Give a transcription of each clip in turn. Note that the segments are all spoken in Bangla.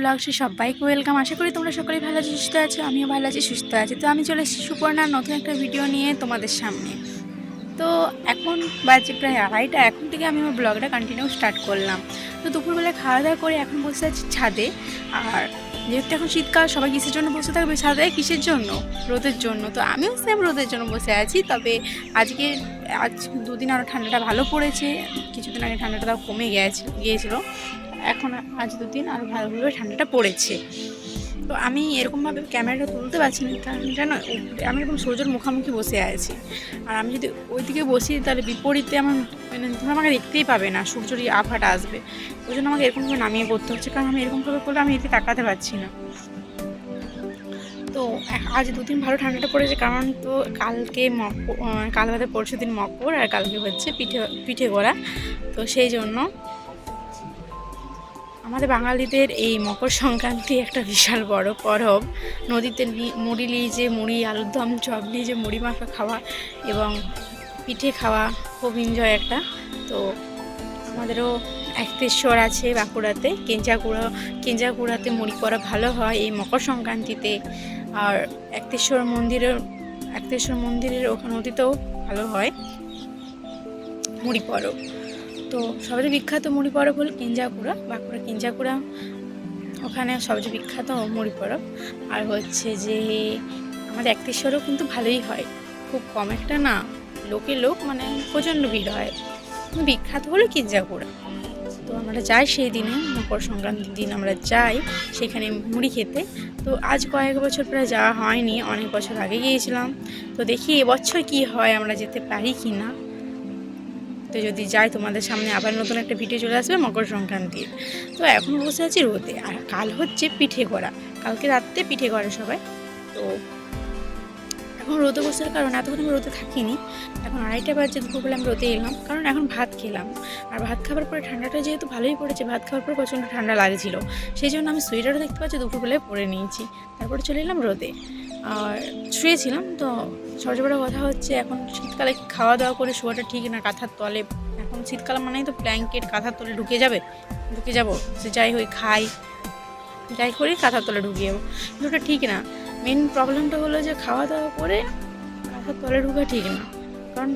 ব্লগসে সবাইকে ওয়েলকাম আশা করি তোমরা সকলেই ভালো আছো, সুস্থ আছো, আমিও ভালো আছি, সুস্থ আছি। তো আমি চলে এসেছি সুপর্ণার নতুন একটা ভিডিও নিয়ে তোমাদের সামনে। তো এখন বাজে প্রায় আড়াইটা, এখন থেকে আমি আমার ব্লগটা কন্টিনিউ স্টার্ট করলাম। তো দুপুরবেলা খাওয়া দাওয়া করে এখন বসে আছি ছাদে। আর যেহেতু এখন শীতকাল, সবাই কিসের জন্য বসে থাকবে? ছাদে? কিসের জন্য? রোদের জন্য। তো আমিও সেম রোদের জন্য বসে আছি, তবে আজকে, আজ দুদিন আরও ঠান্ডাটা ভালো পড়েছে। কিছুদিন আগে ঠান্ডাটা তাও কমে গিয়েছে গিয়েছিল। এখন আজ দুদিন আরও ভালোভাবে ঠান্ডাটা পড়েছে। তো আমি এরকমভাবে ক্যামেরাটা তুলতে পারছি না, কারণ জানো আমি এরকম সূর্যের মুখামুখি বসে আছি। আর আমি যদি ওইদিকে বসি, তাহলে বিপরীতে আমার মানে তোমরা আমাকে দেখতেই পাবে না, সূর্যের আভাটা আসবে। ওই জন্য আমাকে এরকমভাবে নামিয়ে পড়তে হচ্ছে, কারণ আমি এরকমভাবে করলে আমি এতে তাকাতে পারছি না। তো আজ দুদিন ভালো ঠান্ডাটা পড়েছে, কারণ তো কালকে মকর কাল বাদে পরশু দিন মকর, আর কালকে হচ্ছে পিঠে পিঠে করা তো সেই জন্য আমাদের বাঙালিদের এই মকর সংক্রান্তি একটা বিশাল বড় পরব। নদীতে মুড়ি নিয়ে যে মুড়ি, আলুর দম, চপ নিয়ে যে মুড়ি মাখা খাওয়া এবং পিঠে খাওয়া খুব এনজয় একটা। তো আমাদেরও একতেশ্বর আছে বাঁকুড়াতে। কেঞ্জাকুড়া কেঞ্জাকুড়াতে মুড়ি করা ভালো হয় এই মকর সংক্রান্তিতে। আর একতেশ্বর মন্দিরের একতেশ্বর মন্দিরের ওখানে নদীতেও ভালো হয় মুড়ি পরব। তো সবচেয়ে বিখ্যাত মুড়ি পরব হলো কিঞ্জাকুড়া, বাঁকুড়া কিঞ্জাকুড়া। ওখানে সবচেয়ে বিখ্যাত মুড়ি পরব আর হচ্ছে যে আমাদের একতেশ্বরেও কিন্তু ভালোই হয়। খুব কম একটা না, লোকে লোক মানে প্রচণ্ড ভিড় হয়। বিখ্যাত হলো কিঞ্জাকুড়া। তো আমরা যাই সেই দিনে, মকর সংক্রান্তির দিন আমরা যাই সেখানে মুড়ি খেতে। তো আজ কয়েক বছর প্রায় যাওয়া হয়নি, অনেক বছর আগে গিয়েছিলাম। তো দেখি এবছর কি হয়, আমরা যেতে পারি কি না? তো যদি যাই তোমাদের সামনে আবার নতুন একটা ভিডিও চলে আসবে মকর সংক্রান্তির। তো এখন বসে আছি রোদে। আর কাল হচ্ছে পিঠে করা। কালকে রাত্রে পিঠে করে সবাই। তো এখন রোদে বসার কারণ এতক্ষণ আমি রোদে থাকিনি। এখন আড়াইটা বাজে, দুপুরবেলা আমি রোদে এলাম। কারণ এখন ভাত খেলাম। আর ভাত খাবার পরে ঠান্ডাটা যেহেতু ভালোই পড়েছে, ভাত খাওয়ার পরে প্রচণ্ড ঠান্ডা লাগছিল। সেই জন্য আমি সোয়েটারও দেখতে পাচ্ছি, দুপুরবেলায় পরে নিয়েছি। তারপরে চলে এলাম রোদে। আর শুয়েছিলাম, তো সবচেয়ে বড় কথা হচ্ছে, এখন শীতকালে খাওয়া দাওয়া করে শোয়াটা ঠিক না, কাঁথার তলে। এখন শীতকাল মানেই তো ব্ল্যাঙ্কেট কাঁথার তলে ঢুকে যাবে। ঢুকে যাব, সে যাই হই খাই। যাই করি, কাঁথার তলে ঢুকে যাব। কিন্তু ওটা ঠিক না। মেন প্রবলেমটা হলো যে খাওয়া দাওয়া করে কাঁথার তলে ঢুকা ঠিক না। কারণ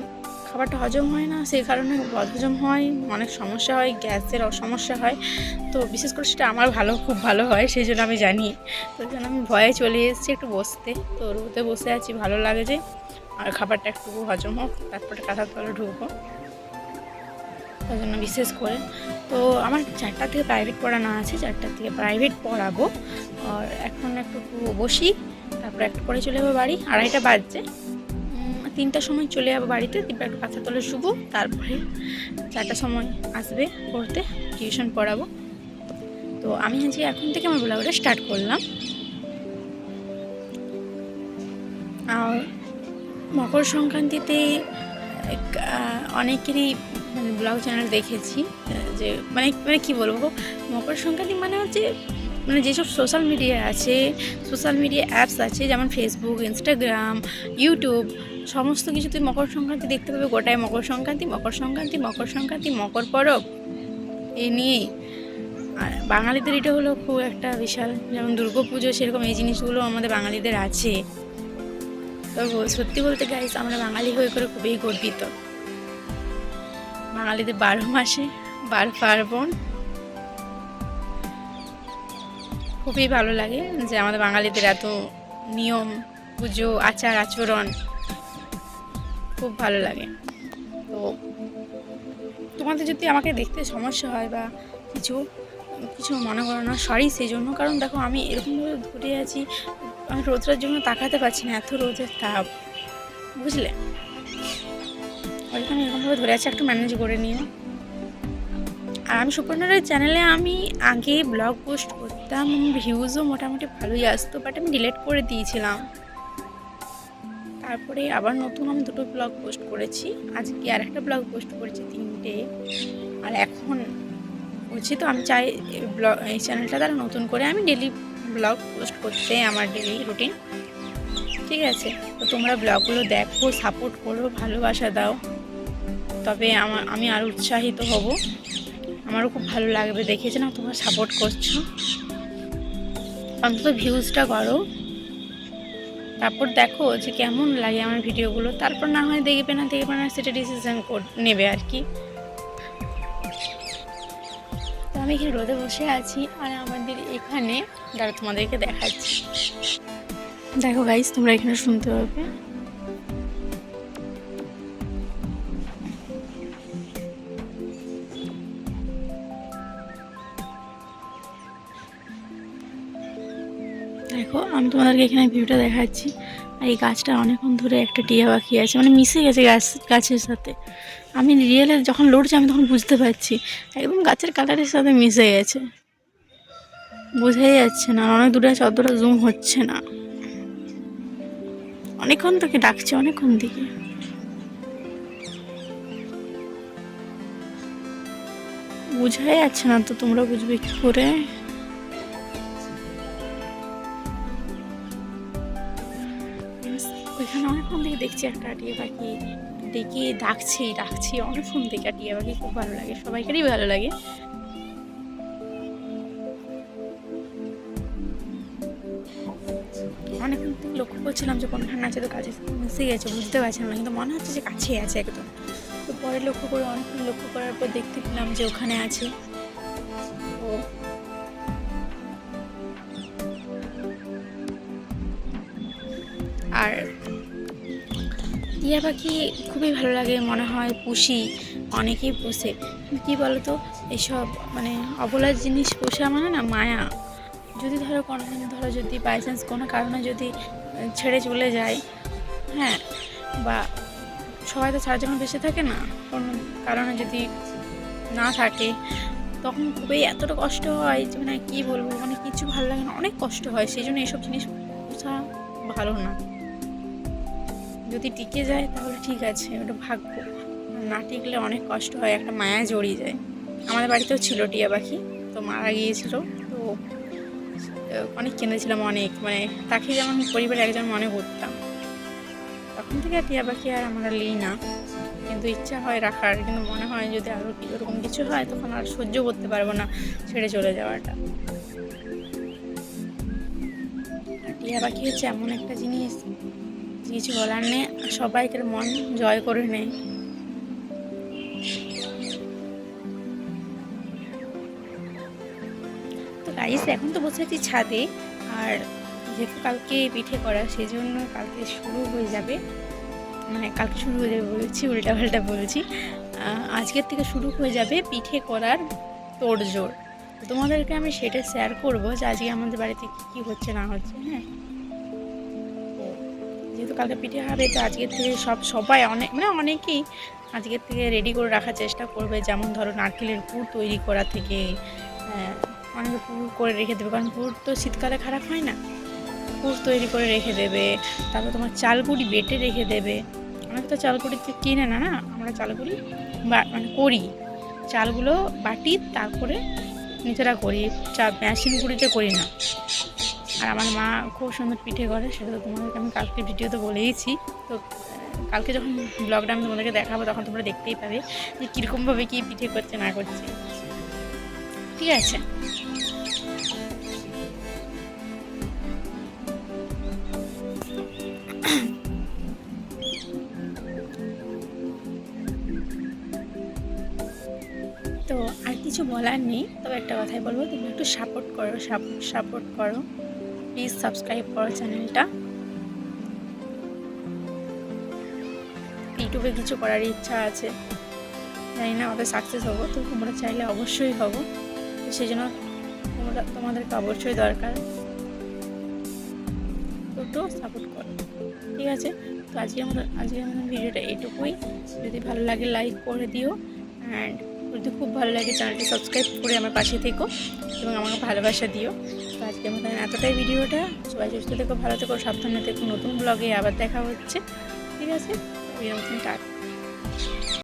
খাবারটা হজম হয় না, সেই কারণে বদহজম হয়, অনেক সমস্যা হয়, গ্যাসের সমস্যা হয়। তো বিশেষ করে সেটা আমার ভালো, খুব ভালো হয়, সেই জন্য আমি জানি। তো জন্য আমি ভয়ে চলে এসেছি একটু বসতে। তো রোদে বসে আছি, ভালো লাগে যে আর খাবারটা একটু হজম হোক, তারপরে কাঁথার তলে ঢুকবো। তার জন্য বিশেষ করে। তো আমার চারটা থেকে প্রাইভেট পড়ানো আছে, চারটার থেকে প্রাইভেট পড়াবো। আর এখন একটু বসি। তারপরে একটা পরে চলে যাব বাড়ি। আড়াইটা বাজছে। তিনটার সময় চলে যাব বাড়িতে। তারপর একটু কাঁথা তলে শুবো, তারপরে চারটার সময় আসবে পড়তে, টিউশন পড়াবো। তো আমি আজকে এখন থেকে আমার ব্লগটা স্টার্ট করলাম। আর মকর সংক্রান্তিতে অনেকেরই মানে ব্লগ চ্যানেল দেখেছি, যে মানে মানে কী বলব মকর সংক্রান্তি মানে হচ্ছে মানে যেসব সোশ্যাল মিডিয়া আছে সোশ্যাল মিডিয়া অ্যাপস আছে, যেমন ফেসবুক ইনস্টাগ্রাম ইউটিউব সমস্ত কিছুতে মকর সংক্রান্তি দেখতে পাবে। গোটায় মকর সংক্রান্তি মকর সংক্রান্তি মকর সংক্রান্তি, মকর পরব এই নিয়েই। আর বাঙালিদের এটা হলো খুব একটা বিশাল, যেমন দুর্গা পুজো সেরকম এই জিনিসগুলো আমাদের বাঙালিদের আছে। তো সত্যি বলতে গাইস আমরা বাঙালি হয়ে করে খুবই গর্বিত। বাঙালিদের বারো মাসে, বার পার্বণ খুবই ভালো লাগে যে আমাদের বাঙালিদের এত নিয়ম, পুজো, আচার, আচরণ খুব ভালো লাগে। তো তোমাদের যদি আমাকে দেখতে সমস্যা হয় বা কিছু কিছু মনে করো না সরি সেই জন্য, কারণ দেখো আমি এরকমভাবে ঘুরে আছি, আমি রোদটার জন্য তাকাতে পারছি না, এত রোদের তাপ, বুঝলে? ওইখানে এরকমভাবে ধরে আছে, একটু ম্যানেজ করে নিও। আর আমি সুপর্ণার চ্যানেলে আমি আগে ব্লগ পোস্ট করতাম ভিউজও মোটামুটি ভালোই আসতো বাট আমি ডিলিট করে দিয়েছিলাম। তারপরে আবার নতুন আমি দুটো ব্লগ পোস্ট করেছি। আজকে আর একটা ব্লগ পোস্ট করেছি তিনটে। আর এখন বলছি তো, আমি চাই ব্লগ এই চ্যানেলটা দ্বারা নতুন করে আমি ডেলি ব্লগ পোস্ট করতে আমার ডেলি রুটিন ঠিক আছে? তো তোমরা ব্লগগুলো দেখো সাপোর্ট করো, ভালোবাসা দাও। তবে আমার আমি আরও উৎসাহিত হব। আমারও খুব ভালো লাগবে দেখেছি না তোমরা সাপোর্ট করছ। অন্তত ভিউজটা করো। তারপর দেখো যে কেমন লাগে আমার ভিডিওগুলো তারপর না হয় দেখবে না দেখবে না, সেটা ডিসিশন নেবে আর কি। তো আমি এখানে রোদে বসে আছি আর আমাদের এখানে দাঁড়া তোমাদেরকে দেখাচ্ছি। দেখো গাইস তোমরা এখানে শুনতে পাবে। দেখো, আমি তোমাদেরকে এখানে ভিউটা দেখাচ্ছি। আর এই গাছটা অনেকক্ষণ ধরে একটা টিয়া পাখি আছে মানে মিশে গেছে গাছ, গাছের সাথে। আমি রিয়েলে যখন লড়ছি, আমি তখন বুঝতে পারছি, একদম গাছের কালারের সাথে মিশে গেছে। বোঝাই যাচ্ছে না অনেক দূরে আছে, অতটা জুম হচ্ছে না। অনেকক্ষণ থেকে ডাকছে, অনেকক্ষণ দিকে। বোঝাই যাচ্ছে না তো তোমরা বুঝবে কি করে? ওইখানে অনেকক্ষণ থেকে দেখছি, একটা টিয়া পাখি ডেকে ডাকছি ডাকছি অনেকক্ষণ থেকে টিয়া পাখি খুব ভালো লাগে, সবাইকারই ভালো লাগে। অনেকক্ষণ থেকে লক্ষ্য করছিলাম যে কোনখানে আছে তো কাছে মিশে গেছে, বুঝতে পারছিলাম না, কিন্তু মনে হচ্ছে যে কাছে আছে একদম। তো পরে লক্ষ্য করে, অনেকক্ষণ লক্ষ্য করার পর দেখতে পেলাম যে ওখানে আছে। টিয়া পাখি খুবই ভালো লাগে, মনে হয় পুষি, অনেকেই পুষে। কি কী বলতো, এসব মানে অবলার জিনিস পোষা মানে না, মায়া। যদি ধরো কোনোদিন, ধরো যদি বাই চান্স কোনো কারণে যদি ছেড়ে চলে যায় হ্যাঁ বা সবাই তো সারা জীবন বেঁচে থাকে না, কোনো কারণে যদি না থাকে, তখন খুবই এতটা কষ্ট হয় যে মানে কী বলব মানে কিছু ভালো লাগে না, অনেক কষ্ট হয়, সেই জন্য এইসব জিনিস পোষা ভালো না। যদি টিকে যায় তাহলে ঠিক আছে, ওটা ভাগ্য। না টিকলে অনেক কষ্ট হয়, একটা মায়া জড়িয়ে যায়। আমাদের বাড়িতেও ছিল টিয়া পাখি, তো মারা গিয়েছিল। তো অনেক কিনেছিলাম অনেক মানে তাকে যেমন পরিবারের একজন মনে করতাম। তখন থেকে টিয়া পাখি আর আমরা লিই না। কিন্তু ইচ্ছা হয় রাখার, কিন্তু মনে হয় যদি আরও এরকম কিছু হয়, তখন আর সহ্য করতে পারব না ছেড়ে চলে যাওয়াটা। টিয়া পাখি হচ্ছে এমন একটা জিনিস কিছু বলার নেই সবাইকার মন জয় করে নেয় তো গাইস এখন তো বসে আছি ছাদে, আর যেহেতু কালকে পিঠে করা সেই জন্য কালকে শুরু হয়ে যাবে। মানে কালকে শুরু হয়ে যাবে বলছি, উল্টাপাল্টা বলছি। আজকের থেকে শুরু হয়ে যাবে পিঠে করার তোড়জোড়। তোমাদেরকে আমি সেটা শেয়ার করব যে আজকে আমাদের বাড়িতে কী কী হচ্ছে, না হচ্ছে হ্যাঁ? যেহেতু কালকে পিঠে হবে তো আজকের থেকে সব সবাই অনেক মানে অনেকেই আজকের থেকে রেডি করে রাখার চেষ্টা করবে। যেমন ধরো নারকেলের পুর তৈরি করা থেকে আহ, অনেকে পুর করে রেখে দেবে কারণ পুর তো শীতকালে খারাপ হয় না। পুর তৈরি করে রেখে দেবে তারপর তোমার চালগুড়ি বেটে রেখে দেবে। অনেকে তো চালগুড়ি কিনে না না? আমরা চালগুড়ি বা মানে করি। চালগুলো বাটি তারপরে নিজেরা করি, চা মেশিন গুঁড়িতে করি না। আর আমার মা খুব সুন্দর পিঠে করে, সেটা তো তোমাদেরকে আমি কালকে ভিডিওতে বলেইছি। তো, কালকে যখন ব্লগটা আমি তোমাদেরকে দেখাবো, তখন তোমরা দেখতেই পাবে যে কীরকমভাবে কী পিঠে করছে না করছে। ঠিক আছে? বলার নেই, তবে একটা কথাই বলব তুমি একটু সাপোর্ট করো সাপোর্ট সাপোর্ট করো। প্লিজ সাবস্ক্রাইব করো চ্যানেলটা ইউটিউবে কিছু করার ইচ্ছা আছে। জানি না আমাদের সাকসেস হব, তো তোমরা চাইলে অবশ্যই হব। তো সেই জন্য তোমরা, তোমাদেরকে অবশ্যই দরকার। একটু সাপোর্ট করো। ঠিক আছে? তো আজকে আমাদের আজকে আমাদের ভিডিওটা এটুকুই যদি ভালো লাগে লাইক করে দিও। অ্যান্ড যদি খুব ভালো লাগে চ্যানেলটি সাবস্ক্রাইব করে আমার পাশে থেকো এবং আমাকে ভালোবাসা দিও। তো আজকে আমাদের এতটাই ভিডিওটা। সবাই সুস্থ থেকো, ভালো থেকো, সাবধানে থেকো। নতুন ব্লগে আবার দেখা হচ্ছে। ঠিক আছে? এরকম টাটা।